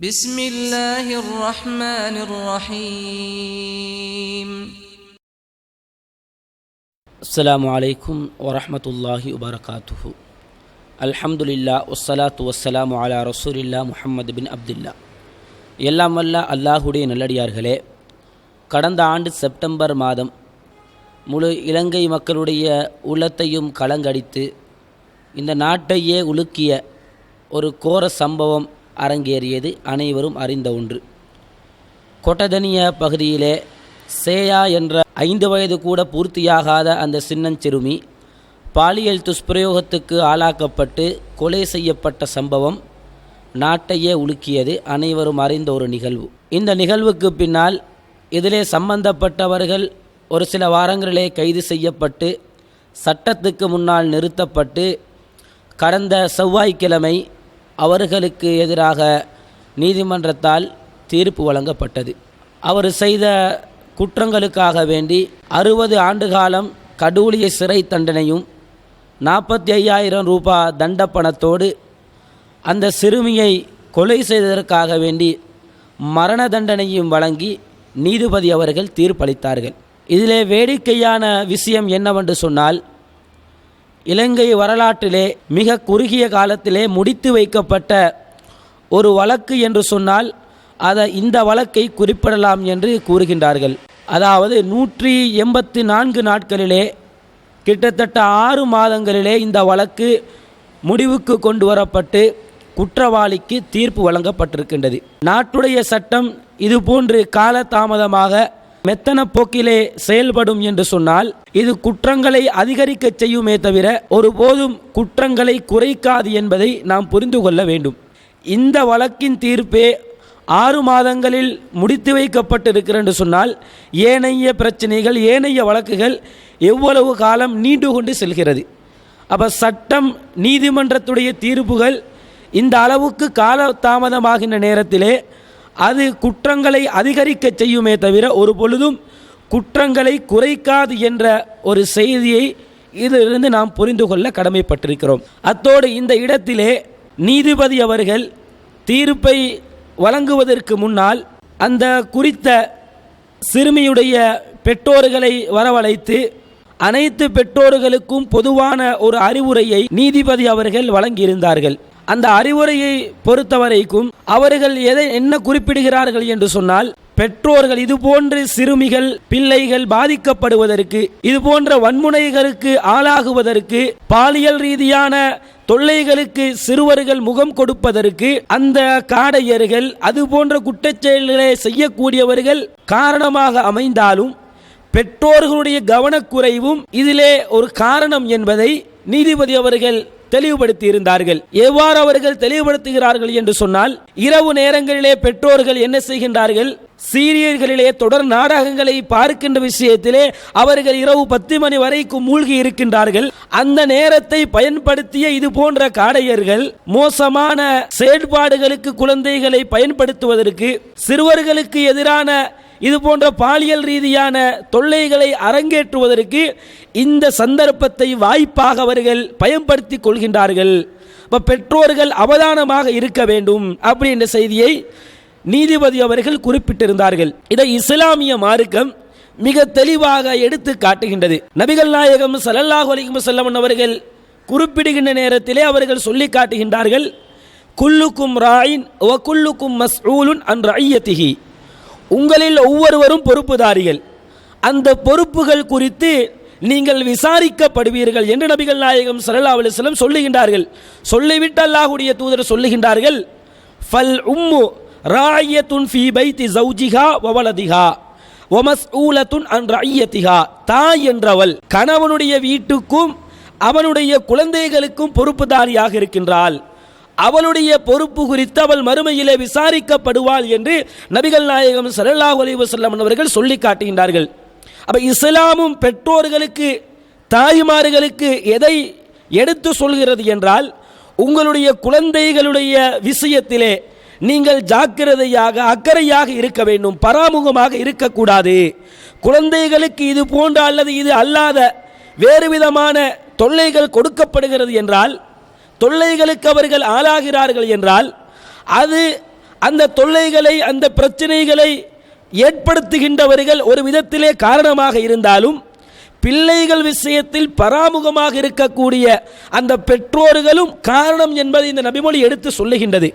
بسم الله الرحمن الرحيم السلام عليكم ورحمة الله وبركاته الحمد لله والصلاة والسلام على رسول الله முஹம்மது பின் அப்துல்லா எல்லாம் வல்ல அல்லாஹுடைய நல்லடியார்களே கடந்த ஆண்டு செப்டம்பர் மாதம் முழு இலங்கை மக்களுடைய உள்ளத்தையும் கலங்கடித்து இந்த நாட்டையே உலுக்கிய ஒரு கோர சம்பவம் அரங்கேறியது அனைவரும் அறிந்த ஒன்று. கொட்டதனிய பகுதியிலே சேயா என்ற ஐந்து வயது கூட பூர்த்தியாகாத அந்த சின்னஞ்சிறுமி பாலியல் துஷ்பிரயோகத்துக்கு ஆளாக்கப்பட்டு கொலை செய்யப்பட்ட சம்பவம் நாட்டையே உலுக்கியது அனைவரும் அறிந்த ஒரு நிகழ்வு. இந்த நிகழ்வுக்கு பின்னால் இதிலே சம்பந்தப்பட்டவர்கள் ஒரு சில வாரங்களிலே கைது செய்யப்பட்டு சட்டத்துக்கு முன்னால் நிறுத்தப்பட்டு கடந்த செவ்வாய்க்கிழமை அவர்களுக்கு எதிராக நீதிமன்றத்தால் தீர்ப்பு வழங்கப்பட்டது. அவர் செய்த குற்றங்களுக்காக வேண்டி அறுபது ஆண்டு காலம் கடூழிய சிறை தண்டனையும் நாற்பத்தி ஐயாயிரம் ரூபாய் தண்டப்பணத்தோடு அந்த சிறுமியை கொலை செய்ததற்காக வேண்டி மரண தண்டனையும் வழங்கி நீதிபதி அவர்கள் தீர்ப்பளித்தார்கள். இதிலே வேடிக்கையான விஷயம் என்னவென்று சொன்னால் இலங்கை வரலாற்றிலே மிக குறுகிய காலத்திலே முடித்து வைக்கப்பட்ட ஒரு வழக்கு என்று சொன்னால் அதை இந்த வழக்கை குறிப்பிடலாம் என்று கூறுகின்றார்கள். அதாவது நூற்றி எண்பத்தி நான்கு நாட்களிலே கிட்டத்தட்ட ஆறு மாதங்களிலே இந்த வழக்கு முடிவுக்கு கொண்டு வரப்பட்டு குற்றவாளிக்கு தீர்ப்பு வழங்கப்பட்டிருக்கின்றது. நாட்டுடைய சட்டம் இதுபோன்று காலதாமதமாக மெத்தன போக்கிலே செயல்படும் என்று சொன்னால் இது குற்றங்களை அதிகரிக்க செய்யுமே தவிர ஒருபோதும் குற்றங்களை குறைக்காது என்பதை நாம் புரிந்து கொள்ள வேண்டும். இந்த வழக்கின் தீர்ப்பே ஆறு மாதங்களில் முடித்து வைக்கப்பட்டிருக்கிற என்று சொன்னால் ஏனைய பிரச்சனைகள் ஏனைய வழக்குகள் எவ்வளவு காலம் நீண்டு கொண்டு செல்கிறது. அப்போ சட்டம் நீதிமன்றத்துடைய தீர்ப்புகள் இந்த அளவுக்கு கால தாமதமாகின்ற நேரத்திலே அது குற்றங்களை அதிகரிக்க செய்யுமே தவிர ஒரு பொழுதும் குற்றங்களை குறைக்காது என்ற ஒரு செய்தியை இதிலிருந்து நாம் புரிந்து கொள்ள கடமைப்பட்டிருக்கிறோம். அத்தோடு இந்த இடத்திலே நீதிபதி அவர்கள் தீர்ப்பை வழங்குவதற்கு முன்னால் அந்த குறித்த சிறுமியுடைய பெற்றோர்களை வரவழைத்து அனைத்து பெற்றோர்களுக்கும் பொதுவான ஒரு அறிவுரையை நீதிபதி அவர்கள் வழங்கியிருந்தார்கள். அந்த அறிவுரையை பொறுத்தவரைக்கும் அவர்கள் எதை என்ன குறிப்பிடுகிறார்கள் என்று சொன்னால் பெற்றோர்கள் இது போன்று சிறுமிகள் பிள்ளைகள் பாதிக்கப்படுவதற்கு இதுபோன்ற வன்முனைகளுக்கு ஆளாகுவதற்கு பாலியல் ரீதியான தொல்லைகளுக்கு சிறுவர்கள் முகம் கொடுப்பதற்கு அந்த காடையர்கள் அதுபோன்ற குற்றச்செயல்களை செய்யக்கூடியவர்கள் காரணமாக அமைந்தாலும் பெற்றோர்களுடைய கவனக்குறைவும் இதிலே ஒரு காரணம் என்பதை நீதிபதி அவர்கள் தெளிவுபடுத்தி இருந்தார்கள் எவ்வாறு அவர்கள் தெளிவுபடுத்துகிறார்கள் என்று சொன்னால் இரவு நேரங்களிலே பெற்றோர்கள் என்ன செய்கின்றார்கள்? சீரியர்களிலே தொடர் நாடகங்களை பார்க்கின்ற விஷயத்திலே அவர்கள் இரவு பத்து மணி வரைக்கும் மூழ்கி இருக்கின்றார்கள். அந்த நேரத்தை பயன்படுத்திய இது போன்ற காடையர்கள் மோசமான செயல்பாடுகளுக்கு குழந்தைகளை பயன்படுத்துவதற்கு சிறுவர்களுக்கு எதிரான இது போன்ற பாலியல் ரீதியான தொல்லைகளை அரங்கேற்றுவதற்கு இந்த சந்தர்ப்பத்தை வாய்ப்பாக அவர்கள் பயன்படுத்தி கொள்கின்றார்கள். இப்போ பெற்றோர்கள் அவதானமாக இருக்க வேண்டும் அப்படின்ற செய்தியை நீதிபதி அவர்கள் குறிப்பிட்டிருந்தார்கள். இதை இஸ்லாமிய மார்க்கம் மிக தெளிவாக எடுத்து காட்டுகின்றது. நபிகள் நாயகம் சல்லல்லாஹு அலிகம் செல்லமன் அவர்கள் குறிப்பிடுகின்ற நேரத்திலே அவர்கள் சொல்லி காட்டுகின்றார்கள் குல்லுக்கும் ராயின் ஒ குல்லுக்கும் மஸ்ஊலுன் அன் ரஐயத்திஹி உங்களில் ஒவ்வொருவரும் பொறுப்புதாரிகள். அந்த பொறுப்புகள் குறித்து நீங்கள் விசாரிக்கப்படுவீர்கள் என்று நபிகள் நாயகம் சல்லா அலிஸ்லம் சொல்லுகின்றார்கள். சொல்லிவிட்டு அல்லாஹுடைய தூதர் சொல்லுகின்றார்கள் ஃபல் உம்மு ராயத்துன் ஃபி பைத்தி ஜௌஜிஹா ஒமஸ் ஊலத்துன் அன் ரஐயத்திஹா தாய் என்றவள் கணவனுடைய வீட்டுக்கும் அவனுடைய குழந்தைகளுக்கும் பொறுப்புதாரியாக இருக்கின்றாள். அவளுடைய பொறுப்பு குறித்து அவள் மறுமையிலே விசாரிக்கப்படுவாள் என்று நபிகள் நாயகம் சல்லாஹ் அலைவசல்லம் அவர்கள் சொல்லி காட்டுகின்றார்கள். அப்போ இஸ்லாமும் பெற்றோர்களுக்கு தாய்மார்களுக்கு எதை எடுத்து சொல்கிறது என்றால் உங்களுடைய குழந்தைகளுடைய விஷயத்திலே நீங்கள் ஜாக்கிரதையாக அக்கறையாக இருக்க வேண்டும் பராமுகமாக இருக்கக்கூடாது. குழந்தைகளுக்கு இது போன்ற அல்லது இது அல்லாத வேறு விதமான தொல்லைகள் கொடுக்கப்படுகிறது என்றால் தொல்லைகளுக்கு அவர்கள் ஆளாகிறார்கள் என்றால் அது அந்த தொல்லைகளை அந்த பிரச்சனைகளை ஏற்படுத்துகின்றவர்கள் ஒரு விதத்திலே காரணமாக இருந்தாலும் பிள்ளைகள் விஷயத்தில் பராமுகமாக இருக்கக்கூடிய அந்த பெற்றோர்களும் காரணம் என்பதை இந்த நபிமொழி எடுத்து சொல்லுகின்றது.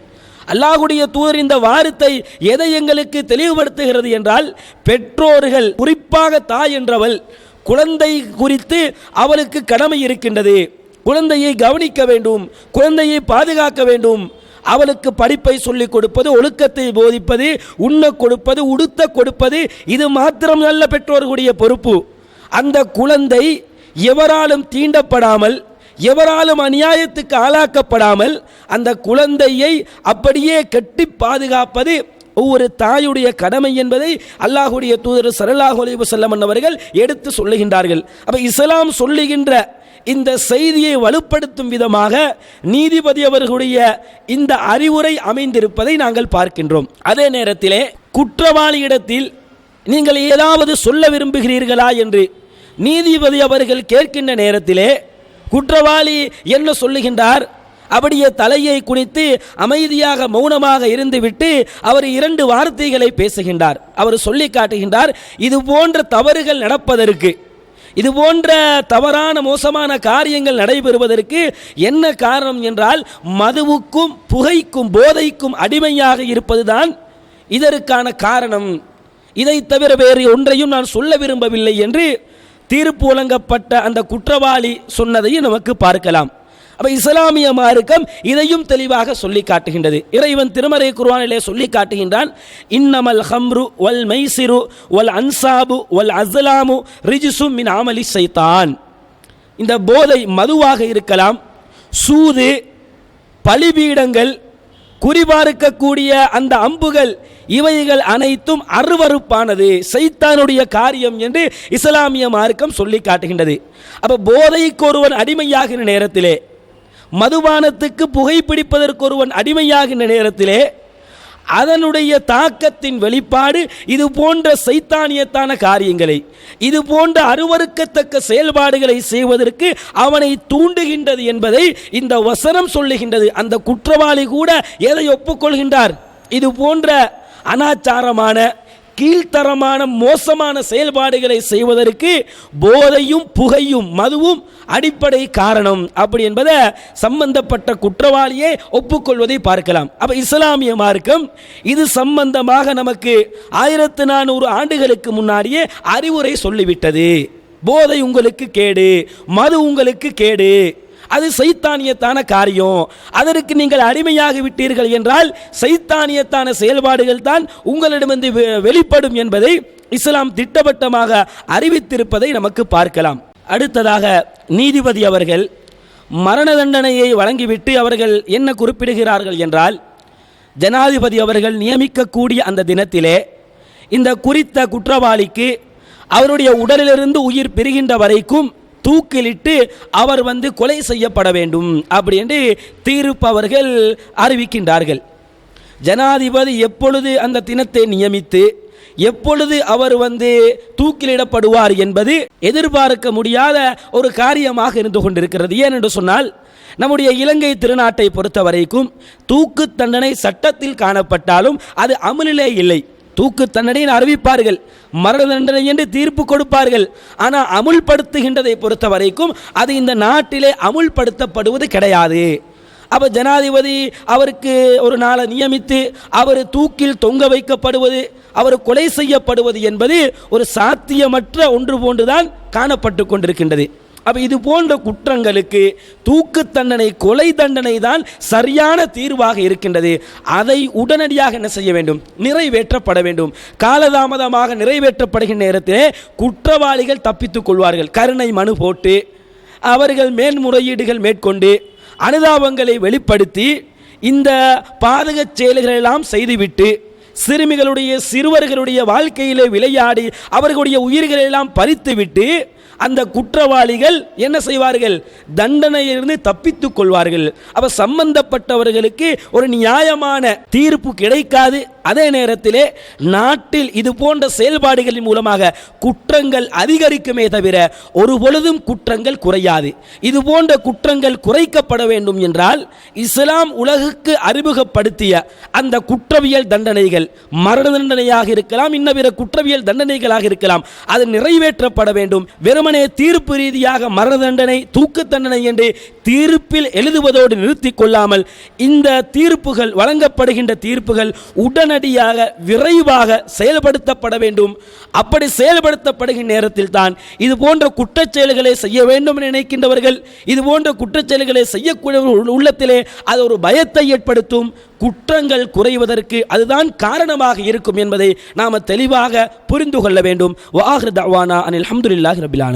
அல்லாஹுடைய தூதர் இந்த வார்த்தை எதை எங்களுக்கு தெளிவுபடுத்துகிறது என்றால் பெற்றோர்கள் குறிப்பாக தாய் என்றவள் குழந்தை குறித்து அவளுக்கு கடமை இருக்கின்றது. குழந்தையை கவனிக்க வேண்டும் குழந்தையை பாதுகாக்க வேண்டும். அவளுக்கு படிப்பை சொல்லிக் கொடுப்பது ஒழுக்கத்தை போதிப்பது உண்ண கொடுப்பது உடுத்த கொடுப்பது இது மாத்திரம் நல்ல பெற்றோர்களுடைய பொறுப்பு. அந்த குழந்தை எவராலும் தீண்டப்படாமல் எவராலும் அநியாயத்துக்கு ஆளாக்கப்படாமல் அந்த குழந்தையை அப்படியே கட்டி பாதுகாப்பது ஒவ்வொரு தாயுடைய கடமை என்பதை அல்லாஹுடைய தூதர் சரல்லாஹு அலைஹி அவர்கள் எடுத்து சொல்லுகின்றார்கள். அப்போ இஸ்லாம் சொல்லுகின்ற இந்த செய்தியை வலுப்படுத்தும் விதமாக நீதிபதி அவர்களுடைய இந்த அறிவுரை அமைந்திருப்பதை நாங்கள் பார்க்கின்றோம். அதே நேரத்திலே குற்றவாளியிடத்தில் நீங்கள் ஏதாவது சொல்ல விரும்புகிறீர்களா என்று நீதிபதி அவர்கள் கேட்கின்ற நேரத்திலே குற்றவாளி என்ன சொல்லுகின்றார்? அப்படியே தலையை குனித்து அமைதியாக மௌனமாக இருந்துவிட்டு அவர் இரண்டு வார்த்தைகளை பேசுகின்றார். அவர் சொல்லி காட்டுகின்றார் இது போன்ற தவறுகள் நடப்பதற்கு இது போன்ற தவறான மோசமான காரியங்கள் நடைபெறுவதற்கு என்ன காரணம் என்றால் மதுவுக்கும் புகைக்கும் போதைக்கும் அடிமையாக இருப்பதுதான் இதற்கான காரணம். இதை தவிர வேறு ஒன்றையும் நான் சொல்ல விரும்பவில்லை என்று தீர்ப்பு வழங்கப்பட்ட அந்த குற்றவாளி சொன்னதையும் நமக்கு பார்க்கலாம். அப்போ இஸ்லாமிய மார்க்கம் இதையும் தெளிவாக சொல்லி காட்டுகின்றது. இறைவன் திருமறை குருவானிலே சொல்லி காட்டுகின்றான் இன்னமல் ஹம்ரு வல் மைசிரு வல் அன்சாபு வல் அஸ்லாமு ரிஜிசும் மின் ஆமலி சைத்தான் இந்த போதை மதுவாக இருக்கலாம் சூது பலிபீடங்கள் குறிபார்க்கக்கூடிய அந்த அம்புகள் இவைகள் அனைத்தும் அருவருப்பானது சைத்தானுடைய காரியம் என்று இஸ்லாமிய மார்க்கம் சொல்லி காட்டுகின்றது. அப்போ போதைக்கு ஒருவன் அடிமையாகிற நேரத்திலே மதுபானத்துக்கு புகைப்பிடிப்பதற்கு ஒருவன் அடிமையாகின்ற நேரத்திலே அதனுடைய தாக்கத்தின் வெளிப்பாடு இது போன்ற சைத்தானியத்தான காரியங்களை இது போன்ற அருவருக்கத்தக்க செயல்பாடுகளை செய்வதற்கு அவனை தூண்டுகின்றது என்பதை இந்த வசனம் சொல்லுகின்றது. அந்த குற்றவாளி கூட எதை ஒப்புக்கொள்கின்றார்? இது போன்ற அனாச்சாரமான கீழ்த்தரமான மோசமான செயல்பாடுகளை செய்வதற்கு போதையும் புகையும் மதுவும் அடிப்படை காரணம். அப்படி என்பதை சம்பந்தப்பட்ட குற்றவாளியே ஒப்புக்கொள்வதை பார்க்கலாம். அப்போ இஸ்லாமிய மார்க்கம் இது சம்பந்தமாக நமக்கு ஆயிரத்து நானூறு ஆண்டுகளுக்கு முன்னாடியே அறிவுரை சொல்லிவிட்டது. போதை உங்களுக்கு கேடு மது உங்களுக்கு கேடு. அது சைத்தானியத்தான காரியம். அதற்கு நீங்கள் அடிமையாகி விட்டீர்கள் என்றால் சைத்தானியத்தான செயல்பாடுகள் தான் உங்களிடமிருந்து வெ- வெளிப்படும் என்பதை இஸ்லாம் திட்டவட்டமாக அறிவித்திருப்பதை நமக்கு பார்க்கலாம். அடுத்ததாக நீதிபதி அவர்கள் மரண தண்டனையை வழங்கிவிட்டு அவர்கள் என்ன குறிப்பிடுகிறார்கள் என்றால் ஜனாதிபதி அவர்கள் நியமிக்கக்கூடிய அந்த தினத்திலே இந்த குறித்த குற்றவாளிக்கு அவருடைய உடலிலிருந்து உயிர் பிரிகின்ற வரைக்கும் தூக்கிலிட்டு அவர் வந்து கொலை செய்யப்பட வேண்டும் அப்படி என்று தீர்ப்பவர்கள் அறிவிக்கின்றார்கள். ஜனாதிபதி எப்பொழுது அந்த தினத்தை நியமித்து எப்பொழுது அவர் வந்து தூக்கிலிடப்படுவார் என்பது எதிர்பார்க்க முடியாத ஒரு காரியமாக இருந்து கொண்டிருக்கிறது. ஏனென்று சொன்னால் நம்முடைய இலங்கை திருநாட்டை பொறுத்த வரைக்கும் தூக்கு தண்டனை சட்டத்தில் காணப்பட்டாலும் அது அமலிலே இல்லை. தூக்கு தண்டனையை அறிவிப்பார்கள் மரண தண்டனை என்று தீர்ப்பு கொடுப்பார்கள். ஆனால் அமுல்படுத்துகின்றதை பொறுத்த வரைக்கும் அது இந்த நாட்டிலே அமுல்படுத்தப்படுவது கிடையாது. அப்போ ஜனாதிபதி அவருக்கு ஒரு நாளை நியமித்து அவர் தூக்கில் தொங்க வைக்கப்படுவது அவர் கொலை செய்யப்படுவது என்பது ஒரு சாத்தியமற்ற ஒன்று போன்றுதான் காணப்பட்டு கொண்டிருக்கின்றது. அப்போ இது போன்ற குற்றங்களுக்கு தூக்கு தண்டனை கொலை தண்டனை தான் சரியான தீர்வாக இருக்கின்றது. அதை உடனடியாக என்ன செய்ய வேண்டும்? நிறைவேற்றப்பட வேண்டும். காலதாமதமாக நிறைவேற்றப்படுகின்ற நேரத்திலே குற்றவாளிகள் தப்பித்துக் கொள்வார்கள். கருணை மனு போட்டு அவர்கள் மேன்முறையீடுகள் மேற்கொண்டு அனுதாபங்களை வெளிப்படுத்தி இந்த பாதக செயல்களெல்லாம் செய்துவிட்டு சிறுமிகளுடைய சிறுவர்களுடைய வாழ்க்கையிலே விளையாடி அவர்களுடைய உயிர்களை எல்லாம் பறித்துவிட்டு அந்த குற்றவாளிகள் என்ன செய்வார்கள்? தண்டனையிலிருந்து தப்பித்துக் கொள்வார்கள். அவர் சம்பந்தப்பட்டவர்களுக்கு ஒரு நியாயமான தீர்ப்பு கிடைக்காது. அதே நேரத்திலே நாட்டில் இது போன்ற செயல்பாடுகளின் மூலமாக குற்றங்கள் அதிகரிக்குமே தவிர ஒரு பொழுதும் குற்றங்கள் குறையாது. இது போன்ற குற்றங்கள் குறைக்கப்பட வேண்டும் என்றால் இஸ்லாம் உலகுக்கு அறிமுகப்படுத்திய அந்த குற்றவியல் தண்டனைகள் மரண தண்டனையாக இருக்கலாம் இன்ன பிற குற்றவியல் தண்டனைகளாக இருக்கலாம் அது நிறைவேற்றப்பட வேண்டும். வெறுமனே தீர்ப்பு ரீதியாக மரண தண்டனை தூக்கு தண்டனை என்று தீர்ப்பில் எழுதுவதோடு நிறுத்திக் கொள்ளாமல் இந்த தீர்ப்புகள் வழங்கப்படுகின்ற தீர்ப்புகள் உடனடியாக விரைவாக செயல்படுத்தப்பட வேண்டும். அப்படி செயல்படுத்தப்படுகின்ற நேரத்தில் தான் இது போன்ற குற்றச்செயல்களை செய்ய வேண்டும் என நினைக்கின்றவர்கள் இது போன்ற குற்றச்செயல்களை செய்யக்கூடிய உள்ளத்திலே அது ஒரு பயத்தை ஏற்படுத்தும். குற்றங்கள் குறைவதற்கு அதுதான் காரணமாக இருக்கும் என்பதை நாம் தெளிவாக புரிந்து கொள்ள வேண்டும். வாஹர் தவானா அனில் அஹமதுல்லாஹி ரபிலான